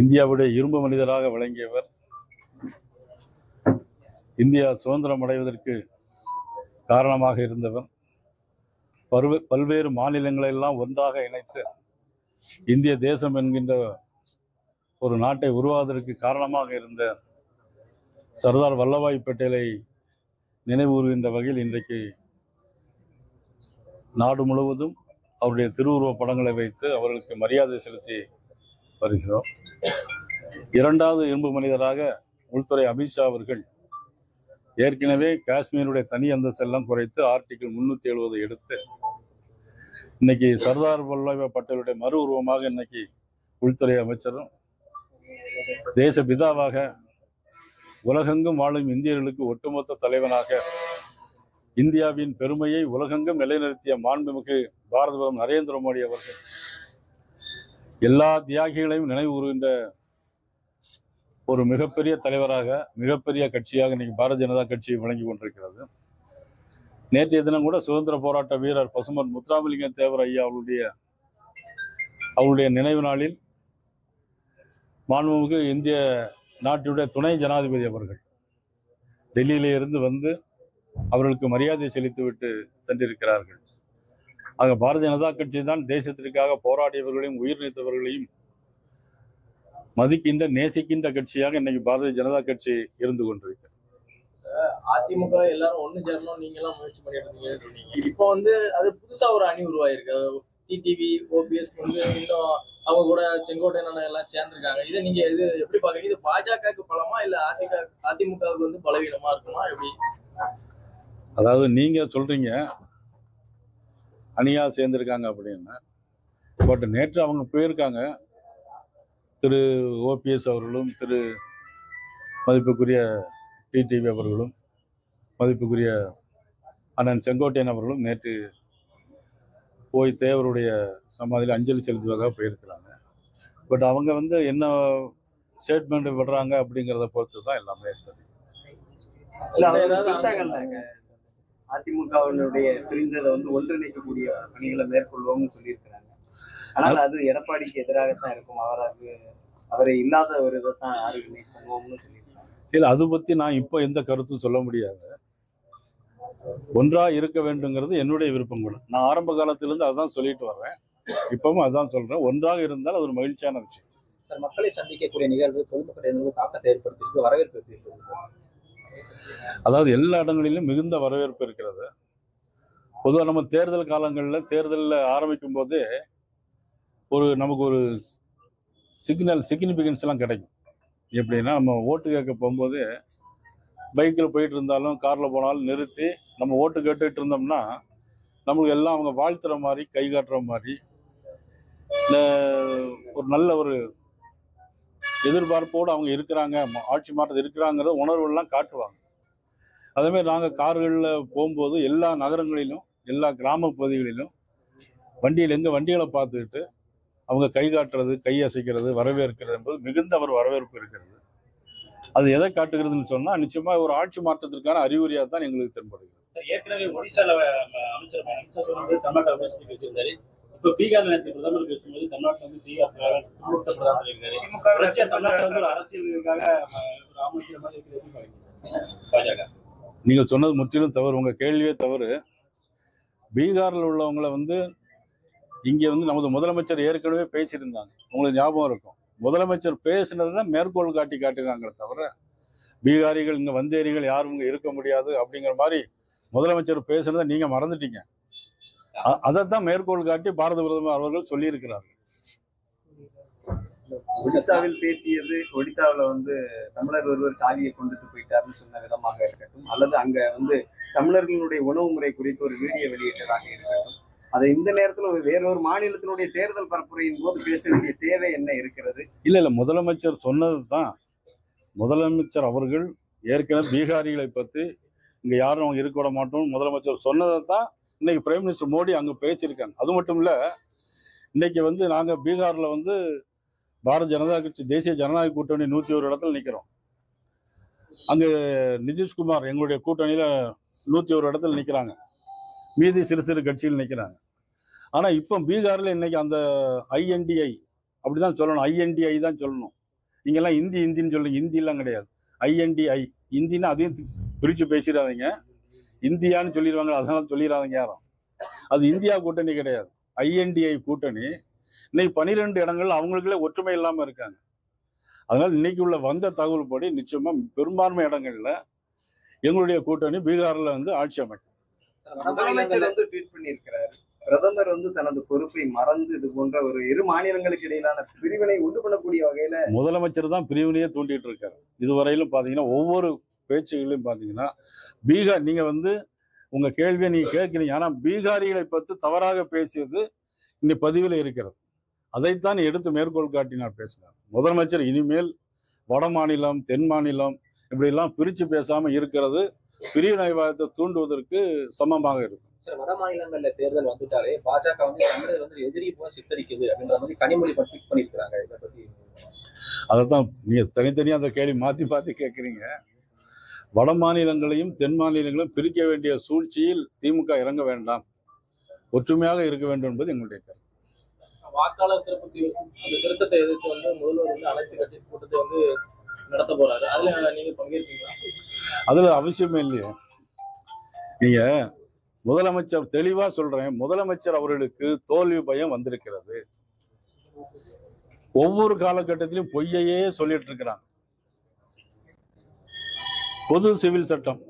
இந்தியாவுடைய இரும்பு மனிதராக விளங்கியவர். இந்தியா சுதந்திரம் அடைவதற்கு காரணமாக இருந்தவர். பருவ பல்வேறு மாநிலங்களெல்லாம் ஒன்றாக இணைத்து இந்திய தேசம் என்கின்ற ஒரு நாட்டை உருவாவதற்கு காரணமாக இருந்த சர்தார் வல்லபாய் பட்டேலை நினைவுறுகின்ற வகையில் இன்றைக்கு நாடு முழுவதும் அவருடைய திருவுருவ படங்களை வைத்து அவர்களுக்கு மரியாதை செலுத்தி வருகிறோம். இரண்டாவது இரும்பு மனிதராக உள்துறை அமித்ஷா அவர்கள் ஏற்கனவே காஷ்மீருடைய தனி அந்தஸ்தெல்லாம் குறைத்து ஆர்டிகிள் முன்னூத்தி எழுபது எடுத்து இன்னைக்கு சர்தார் வல்லபாய் பட்டேலுடைய மறு உருவமாக இன்னைக்கு உள்துறை அமைச்சரும் தேச பிதாவாக உலகெங்கும் வாழும் இந்தியர்களுக்கு ஒட்டுமொத்த தலைவனாக இந்தியாவின் பெருமையை உலகெங்கும் நிலைநிறுத்திய மாண்புமிகு பாரத பிரதமர் நரேந்திர மோடி அவர்கள் எல்லா தியாகிகளையும் நினைவு கூறுகின்ற ஒரு மிகப்பெரிய தலைவராக மிகப்பெரிய கட்சியாக இன்னைக்கு பாரதிய ஜனதா கட்சி விளங்கி கொண்டிருக்கிறது. நேற்றைய தினம் கூட சுதந்திர போராட்ட வீரர் பசுமன் முத்துராமலிங்க தேவர் ஐயா அவருடைய அவருடைய நினைவு நாளில் மாண்புமிகு இந்திய நாட்டுடைய துணை ஜனாதிபதி அவர்கள் டெல்லியிலே இருந்து வந்து அவர்களுக்கு மரியாதை செலுத்திவிட்டு சென்றிருக்கிறார்கள். ஆக பாரதிய ஜனதா கட்சி தான் தேசத்திற்காக போராடியவர்களையும் உயிர் நீத்தவர்களையும் மதிக்கின்ற நேசிக்கின்ற கட்சியாக இன்னைக்கு பாரதிய ஜனதா கட்சி இருந்து கொண்டிருக்கு. அதிமுக எல்லாரும் ஒண்ணு சேரணும் நீங்க எல்லாம் முயற்சி பண்ணிட்டு இப்போ வந்து அது புதுசா ஒரு அணி உருவாயிருக்கு. டிடிவி ஓபிஎஸ் வந்து இன்னும் அவங்க கூட செங்கோட்டையன் எல்லாம் சேர்ந்திருக்காங்க. இதை நீங்க இது எப்படி பாக்குறீங்க? இது பாஜகவுக்கு பலமா இல்ல அதிக அதிமுகவுக்கு வந்து பலவீனமா இருக்குமா? எப்படி? அதாவது நீங்க சொல்றீங்க அணியாக சேர்ந்திருக்காங்க அப்படின்னா பட் நேற்று அவங்க போயிருக்காங்க. திரு ஓபிஎஸ் அவர்களும் திரு மதிப்புக்குரிய டிடிவி அவர்களும் மதிப்புக்குரிய அண்ணன் செங்கோட்டையன் அவர்களும் நேற்று போய் தேவருடைய சமாதியில் அஞ்சலி செலுத்துவதாக போயிருக்கிறாங்க. பட் அவங்க வந்து என்ன ஸ்டேட்மெண்ட் விடுறாங்க அப்படிங்கிறத பொறுத்து தான் எல்லாமே தெரியும் இல்ல அவங்க ஏதாவது சொல்லிட்டாங்கல்ல அதிமுகவினுடைய பிரிந்ததை வந்து ஒன்றிணைக்கக்கூடிய பணிகளை மேற்கொள்வோம்னு சொல்லியிருக்கிறாங்க. ஆனால் அது எடப்பாடிக்கு எதிராகத்தான் இருக்கும். அவராது அவரை இல்லாத ஒரு இதை தான் ஆர்கனைஸ் பண்ணுவோம்னு சொல்லியிருக்காங்க. இல்லை அது பற்றி நான் இப்போ எந்த கருத்தும் சொல்ல முடியாது. ஒன்றா இருக்க வேண்டுங்கிறது என்னுடைய விருப்பம் கூட. நான் ஆரம்ப காலத்திலிருந்து அதான் சொல்லிட்டு வர்றேன். இப்பவும் அதான் சொல்றேன். ஒன்றாக இருந்தால் அது ஒரு மகிழ்ச்சியான விஷயம். சார் மக்களை சந்திக்கக்கூடிய நிகழ்வு பொதுமக்களிடம் தாக்கத்தை ஏற்படுத்தியிருக்கு வரவேற்பு? அதாவது எல்லா இடங்களிலும் மிகுந்த வரவேற்பு இருக்கிறது. பொதுவாக நம்ம தேர்தல் காலங்களில் தேர்தலில் ஆரம்பிக்கும் போதே ஒரு நமக்கு ஒரு சிக்னல் சிக்னிஃபிகன்ஸ் எல்லாம் கிடைக்கும். எப்படின்னா நம்ம ஓட்டு கேட்க போகும்போது பைக்கில் போயிட்டு இருந்தாலும் காரில் போனாலும் நிறுத்தி நம்ம ஓட்டு கேட்டுட்டு இருந்தோம்னா நம்மளுக்கு எல்லாம் அவங்க வாழ்த்துற மாதிரி கை காட்டுற மாதிரி ஒரு நல்ல ஒரு எதிர்பார்ப்போடு அவங்க இருக்கிறாங்க ஆட்சி மாற்றம் இருக்கிறாங்கிற உணர்வுகள்லாம் காட்டுவாங்க. அதேமாதிரி நாங்கள் கார்களில் போகும்போது எல்லா நகரங்களிலும் எல்லா கிராம பகுதிகளிலும் வண்டியில் எங்கே வண்டிகளை பார்த்துக்கிட்டு அவங்க கை காட்டுறது கை அசைக்கிறது வரவேற்கிறது என்பது மிகுந்த ஒரு வரவேற்பு இருக்கிறது. அது எதை காட்டுகிறதுன்னு சொன்னால் நிச்சயமாக ஒரு ஆட்சி மாற்றத்திற்கான அறிகுறியாக தான் எங்களுக்கு தென்படுகிறது. ஏற்கனவே ஒடிசாவில் அமைச்சர் அமைச்சர் வந்து பேசியிருந்தாரு. இப்ப பீகார் நேற்று பிரதமர் பேசும்போது தமிழ்நாட்டில் வந்து பீகார் பிரதமர் தொடர்ச்சியா தமிழ்நாட்டில் வந்து ஒரு அரசியலுக்காக அமைச்சர் மாதிரி இருக்குது? பாஜக. நீங்கள் சொன்னது முற்றிலும் தவறு. உங்கள் கேள்வியே தவறு. பீகாரில் உள்ளவங்கள வந்து இங்கே வந்து நமது முதலமைச்சர் ஏற்கனவே பேசியிருந்தாங்க. உங்களுக்கு ஞாபகம் இருக்கும். முதலமைச்சர் பேசினது தான் மேற்கோள் காட்டி காட்டுறாங்களே தவிர பீகாரிகள் இங்கே வந்தேரிகள் யாரும் இங்கே இருக்க முடியாது அப்படிங்கிற மாதிரி முதலமைச்சர் பேசுனதை நீங்கள் மறந்துட்டீங்க. அதைத்தான் மேற்கோள் காட்டி பாரத பிரதமர் அவர்கள் சொல்லியிருக்கிறார் ஒடிசாவில் பேசியது ஒடிசாவில் வந்து தமிழர் ஒருவர் சாவியை கொண்டுட்டு போயிட்டாருன்னு சொன்ன விதமாக இருக்கட்டும் அல்லது அங்க வந்து தமிழர்களுடைய உணவு முறை குறித்து ஒரு வீடியோ வெளியிட்டதாக இருக்கட்டும். அதை இந்த நேரத்தில் ஒரு வேறொரு மாநிலத்தினுடைய தேர்தல் பரப்புரையின் போது பேச வேண்டிய தேவை என்ன இருக்கிறது? இல்லை இல்லை முதலமைச்சர் சொன்னது தான் முதலமைச்சர் அவர்கள் ஏற்கனவே பீகாரிகளை பற்றி இங்கே யாரும் அவங்க இருக்க விட மாட்டோம் முதலமைச்சர் சொன்னதை தான் இன்னைக்கு பிரைம் மினிஸ்டர் மோடி அங்கே பேசியிருக்காங்க அது மட்டும் இல்லை இன்னைக்கு வந்து நாங்கள் பீகாரில் வந்து பாரத ஜனதா கட்சி தேசிய ஜனநாயக கூட்டணி நூற்றி ஒரு இடத்துல நிற்கிறோம் அங்கே நிதிஷ்குமார் எங்களுடைய கூட்டணியில் நூற்றி ஒரு இடத்துல நிற்கிறாங்க மீதி சிறு சிறு கட்சிகள் நிற்கிறாங்க ஆனால் இப்போ பீகாரில் இன்னைக்கு அந்த ஐஎன்டிஐ அப்படிதான் சொல்லணும். ஐஎன்டிஐ தான் சொல்லணும். நீங்கள்லாம் ஹிந்தி ஹிந்தின்னு சொல்லுங்க ஹிந்திலாம் கிடையாது. ஐஎன்டிஐ ஹிந்தின்னா அதையும் பிரித்து பேசிடாதீங்க. இந்தியான்னு சொல்லிடுவாங்க அதனால சொல்லிடாதீங்க யாரும். அது இந்தியா கூட்டணி கிடையாது. ஐஎன்டிஐ கூட்டணி. இன்னைக்கு பனிரெண்டு இடங்கள் அவங்களுக்குள்ளே ஒற்றுமை இல்லாமல் இருக்காங்க. அதனால இன்னைக்கு உள்ள வந்த தகவல் படி நிச்சயமா பெரும்பான்மை இடங்கள்ல எங்களுடைய கூட்டணி பீகார்ல வந்து ஆட்சி அமைக்கும். முதலமைச்சர் வந்து ட்வீட் பண்ணியிருக்கிறாரு. பிரதமர் வந்து தனது பொறுப்பை மறந்து இது போன்ற ஒரு இரு மாநிலங்களுக்கு இடையிலான பிரிவினை உண்டு பண்ணக்கூடிய வகையில முதலமைச்சர் தான் பிரிவினையே தூண்டிட்டு இருக்காரு. இதுவரையிலும் பாத்தீங்கன்னா ஒவ்வொரு பேச்சுகளையும் பாத்தீங்கன்னா பீகார் நீங்க வந்து உங்க கேள்வியை நீங்க கேட்கிறீங்க. ஆனா பீகாரிகளை பற்றி தவறாக பேசியது இந்த பதிவில் இருக்கிறது. அதைத்தான் எடுத்து மேற்கோள் காட்டி நான் பேசினார் முதலமைச்சர் இனிமேல் வட மாநிலம் தென் மாநிலம் இப்படியெல்லாம் பிரித்து பேசாம இருக்கிறது பிரிவினைவாதத்தை தூண்டுவதற்கு சமமாக இருக்கும். சார் வட மாநிலங்கள்ல தேர்தல் வந்துட்டாலே பாஜக வந்து தமிழர் வந்து எதிரி போல சித்தரிக்குது அப்படின்ற மாதிரி கனிமொழி பற்றி பண்ணிருக்கிறாங்க இதை பத்தி அதைத்தான் நீங்க தனித்தனியாக அந்த கேள்வி மாற்றி மாற்றி கேட்குறீங்க வட மாநிலங்களையும் தென் மாநிலங்களையும் பிரிக்க வேண்டிய சூழ்ச்சியில் திமுக இறங்க வேண்டாம். ஒற்றுமையாக இருக்க வேண்டும் என்பது எங்களுடைய கருத்து. வாக்காளர் சிறப்பு அந்த திருத்தத்தை எதிர்த்து வந்து முதல்வர் வந்து அனைத்து கட்சி கூட்டத்தை வந்து நடத்த போறாரு. அதுல நீங்க பங்கேற்பீங்களா? அதுல அவசியமே இல்லையே. நீங்க முதலமைச்சர் தெளிவா சொல்றேன். முதலமைச்சர் அவர்களுக்கு தோல்வி பயம் வந்திருக்கிறது. ஒவ்வொரு காலகட்டத்திலும் பொய்யையே சொல்லிட்டு இருக்கிறாங்க. பொது சிவில் சட்டம்.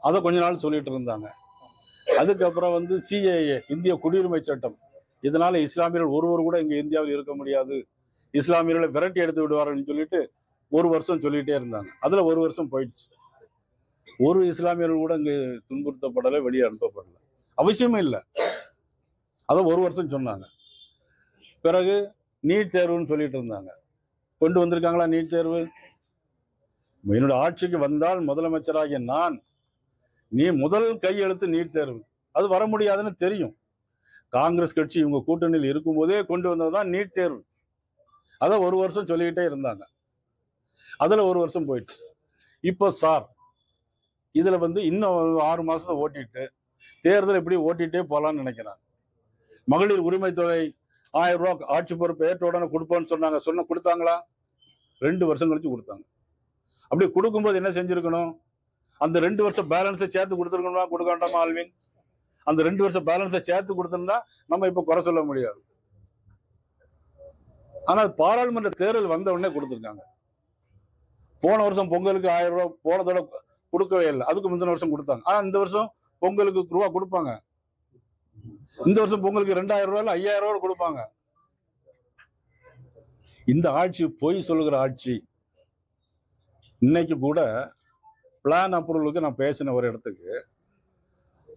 அதை கொஞ்ச நாள் சொல்லிட்டு இருந்தாங்க. அதுக்கப்புறம் வந்து சிஏஏ இந்திய குடியுரிமை சட்டம். இதனால இஸ்லாமியர்கள் ஒருவர் கூட இங்கே இந்தியாவில் இருக்க முடியாது. இஸ்லாமியர்களை விரட்டி எடுத்து விடுவார்கள்னு சொல்லிட்டு ஒரு வருஷம் சொல்லிட்டே இருந்தாங்க. அதில் ஒரு வருஷம் போயிடுச்சு. ஒரு இஸ்லாமியர்கள் கூட இங்கே துன்புறுத்தப்படலை வெளியே அனுப்பப்படலை. அவசியமே இல்லை. அதை ஒரு வருஷம் சொன்னாங்க. பிறகு நீட் தேர்வுன்னு சொல்லிட்டு இருந்தாங்க. கொண்டு வந்திருக்காங்களா நீட் தேர்வு? என்னோட ஆட்சிக்கு வந்தால் முதலமைச்சராகிய நான் நீ முதல் கையெழுத்து நீட் தேர்வு. அது வர முடியாதுன்னு தெரியும். காங்கிரஸ் கட்சி இவங்க கூட்டணியில் இருக்கும்போதே கொண்டு வந்ததுதான் நீட் தேர்வு. அதை ஒரு வருஷம் சொல்லிக்கிட்டே இருந்தாங்க. அதுல ஒரு வருஷம் போயிடுச்சு. இப்போ சார் இதுல வந்து இன்னும் ஆறு மாதத்தை ஓட்டிட்டு தேர்தல் இப்படி ஓட்டிட்டே போகலான்னு நினைக்கிறாங்க மகளிர் உரிமை தொகை ஆயிரம் ரூபா ஆட்சி பொறுப்பு ஏற்ற உடனே கொடுப்போன்னு சொன்னாங்க. சொன்ன கொடுத்தாங்களா? ரெண்டு வருஷம் கழிச்சு கொடுத்தாங்க. அப்படி கொடுக்கும்போது என்ன செஞ்சிருக்கணும்? அந்த ரெண்டு வருஷம் பேலன்ஸை சேர்த்து கொடுத்துருக்கணுமா கொடுக்க வேண்டாமா ஆல்வின்? அந்த ரெண்டு வருஷம் பேலன்ஸை சேர்த்து கொடுத்துருந்தா நம்ம இப்போ குறை சொல்ல முடியாது. ஆனால் பாராளுமன்ற தேர்தல் வந்த உடனே கொடுத்துருக்காங்க. போன வருஷம் பொங்கலுக்கு ஆயிரம் ரூபா போனதோட கொடுக்கவே இல்லை. அதுக்கு முந்தின வருஷம் கொடுத்தாங்க. ஆனால் இந்த வருஷம் பொங்கலுக்கு ரூபா கொடுப்பாங்க. இந்த வருஷம் பொங்கலுக்கு ரெண்டாயிரம் ரூபாய் ஐயாயிரம் ரூபாய் கொடுப்பாங்க. இந்த ஆட்சி பொய் சொல்லுகிற ஆட்சி இன்னைக்கு கூட பிளான் அப்ரூவலுக்கு நான் பேசின ஒரு இடத்துக்கு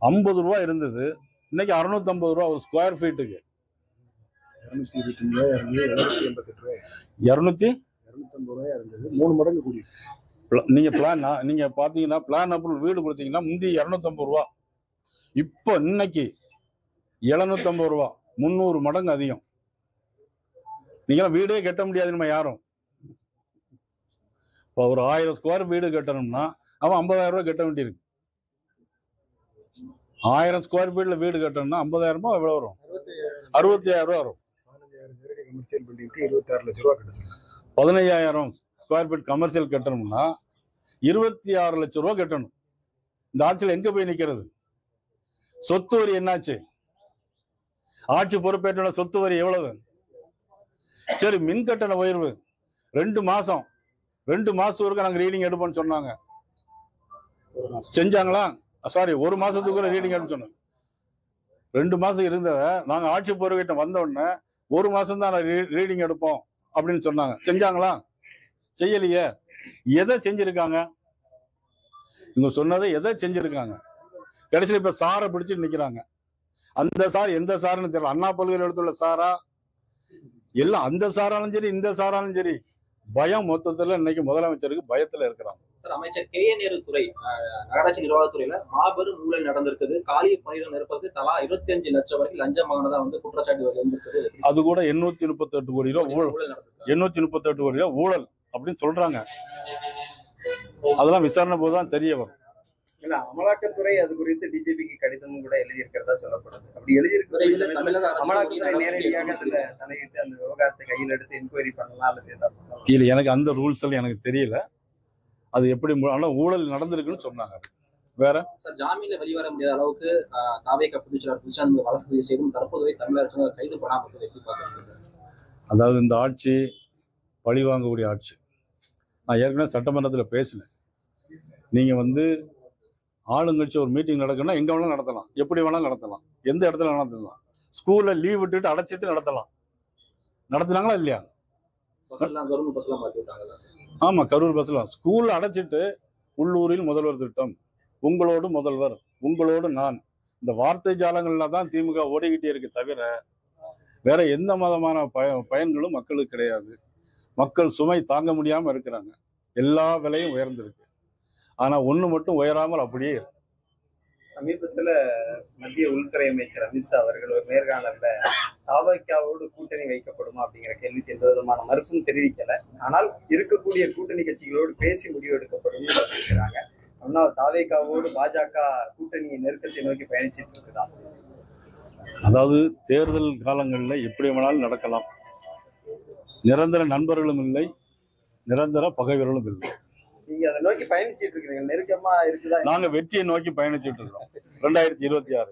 ஐம்பது ரூபா இருந்தது. இன்னைக்கு அறுநூத்தம்பது ரூபா ஒரு ஸ்கொயர் ஃபீட்டுக்கு இரநூத்தி மூணு மடங்கு கூடி நீங்க பிளான் நீங்க பாத்தீங்கன்னா பிளான் அப்ரூவல் வீடு கொடுத்தீங்கன்னா முந்தி இரநூத்தம்பது ரூபா இப்போ இன்னைக்கு எழுநூத்தம்பது ரூபா முந்நூறு மடங்கு அதிகம். நீங்க வீடே கட்ட முடியாது நம்ம யாரும். இப்போ ஒரு ஆயிரம் ஸ்கொயர் வீடு கட்டணும்னா அவன் ஐம்பதாயிரம் ரூபா கட்ட வேண்டியிருக்கு. ஆயிரம் ஸ்கொயர் ஃபீட்ல வீடு கட்டணும்னா ஐம்பதாயிரம் ரூபாய் வரும்? அறுபத்தி ஆயிரம் ரூபாய் வரும். இருபத்தாறு லட்ச ரூபா பதினையாயிரம் ஸ்கொயர் ஃபீட் கமர்ஷியல் கட்டணும்னா இருபத்தி ஆறு லட்சம் ரூபா கட்டணும். இந்த ஆட்சியில் எங்க போய் நிக்கிறது? சொத்து வரி என்னாச்சு? ஆட்சி பொறுப்பேற்ற சொத்து வரி எவ்வளவு? சரி மின் கட்டண உயர்வு. ரெண்டு மாசம். ரெண்டு மாசம் வரைக்கும் நாங்க ரீடிங் எடுப்போம்னு சொன்னாங்க. செஞ்சாங்களா? சாரி ஒரு மாசத்துக்கு ரீடிங் எடுக்க சொன்னாங்க. ரெண்டு மாசம் இருந்தத நாங்க ஆட்சி பொறுக்கிட்ட வந்த உடனே ஒரு மாசம் தான் ரீடிங் எடுப்போம் அப்படின்னு சொன்னாங்க. செஞ்சாங்களா? செய்யலையே. எதை செஞ்சிருக்காங்க? இவங்க சொன்னதை எதை செஞ்சிருக்காங்க? கடைசியில் இப்ப சாரை பிடிச்சு நிக்கிறாங்க. அந்த சார் எந்த சாருன்னு தெரியல. அண்ணா பல்கலைக்கழகத்துல சாரா? எல்லாம் அந்த சாராலும் சரி இந்த சாராலும் சரி. பயம் மொத்தத்துல இன்னைக்கு முதலமைச்சருக்கு பயத்துல இருக்கிறாங்க. சார் அமைச்சர் கே என் துறை நகராட்சி நிர்வாகத்துறையில மாபெரும் ஊழல் நடந்திருக்குது. காலி பணியிடம் நிரப்பது தலா இருபத்தி அஞ்சு லட்சம் வரைக்கும் லஞ்சம் வாங்கினதா வந்து குற்றச்சாட்டு வந்திருக்குது. அது கூட எண்ணூத்தி முப்பத்தெட்டு கோடி ரூபாய் ஊழல். எண்ணூத்தி முப்பத்தெட்டு கோடி ரூபாய் ஊழல் அப்படின்னு சொல்றாங்க. அதெல்லாம் விசாரணை போதுதான் தெரிய வரும். இல்ல அமலாக்கத்துறை அது குறித்து டிஜிபிக்கு கடிதமும் கூட எழுதியிருக்கிறதா சொல்லப்படுது. அப்படி எழுதியிருக்கிற அமலாக்கத்துறை நேரடியாக அதுல தலையிட்டு அந்த விவகாரத்தை கையில் எடுத்து என்கொயரி பண்ணலாம் அல்லது ஏதாவது. இல்லை எனக்கு அந்த ரூல்ஸ் எல்லாம் எனக்கு தெரியல. அது எப்படி ஆனா ஊழல் நடந்திருக்குன்னு சொன்னாங்க. வேற? சார் ஜாமீன்ல வெளிவர முடியாத அளவுக்கு தாவேக பொதுச்செயலாளர் துஷாந்த் வழக்கு பதிவு செய்தும் தற்போது வரை தமிழக அரசு கைது பண்ணாமல் எப்படி பார்க்குறீங்க? அதாவது இந்த ஆட்சி பழி வாங்கக்கூடிய ஆட்சி. நான் ஏற்கனவே சட்டமன்றத்தில் பேசினேன். நீங்கள் வந்து ஆளுங்கட்சி ஒரு மீட்டிங் நடக்குன்னா எங்கே வேணாலும் நடத்தலாம். எப்படி வேணாலும் நடத்தலாம். எந்த இடத்துல வேணாலும் நடத்தலாம். ஸ்கூலில் லீவ் விட்டுட்டு அடைச்சிட்டு நடத்தலாம். நடத்துனாங்களா இல்லையா? ஆமாம் கரூர் பஸ்ஸில் ஸ்கூல் அடைச்சிட்டு உள்ளூரில் முதல்வர் திட்டம். உங்களோடு முதல்வர் உங்களோடு நான். இந்த வார்த்தை ஜாலங்கள்ல தான் திமுக ஓடிக்கிட்டே இருக்கு தவிர வேற எந்த மதமான பய பயன்களும் மக்களுக்கு கிடையாது. மக்கள் சுமை தாங்க முடியாம இருக்கிறாங்க. எல்லா விலையும் உயர்ந்திருக்கு. ஆனா ஒண்ணு மட்டும் உயராமல் அப்படியே இருக்கு. சமீபத்துல மத்திய உள்துறை அமைச்சர் அமித்ஷா அவர்கள் ஒரு நேர்காணல்ல தாவக்காவோடு கூட்டணி வைக்கப்படுமா அப்படிங்கிற கேள்விக்கு எந்த விதமான மறுப்பும் தெரிவிக்கல. ஆனால் இருக்கக்கூடிய கூட்டணி கட்சிகளோடு பேசி முடிவு எடுக்கப்படும் சொல்லியிருக்கிறாங்க ஆனா தாவேக்காவோடு பாஜக கூட்டணி நெருக்கத்தை நோக்கி பயணிச்சிட்டு இருக்குதா? அதாவது தேர்தல் காலங்களில் எப்படி வேணாலும் நடக்கலாம். நிரந்தர நண்பர்களும் இல்லை நிரந்தர பகைவர்களும் இல்லை. நீங்க அதை நோக்கி பயணிச்சிட்டு இருக்கிறீங்க. நெருக்கமா இருக்குதா? நாங்க வெற்றியை நோக்கி பயணிச்சிட்டு இருக்கோம் ரெண்டாயிரத்தி இருபத்தி ஆறு.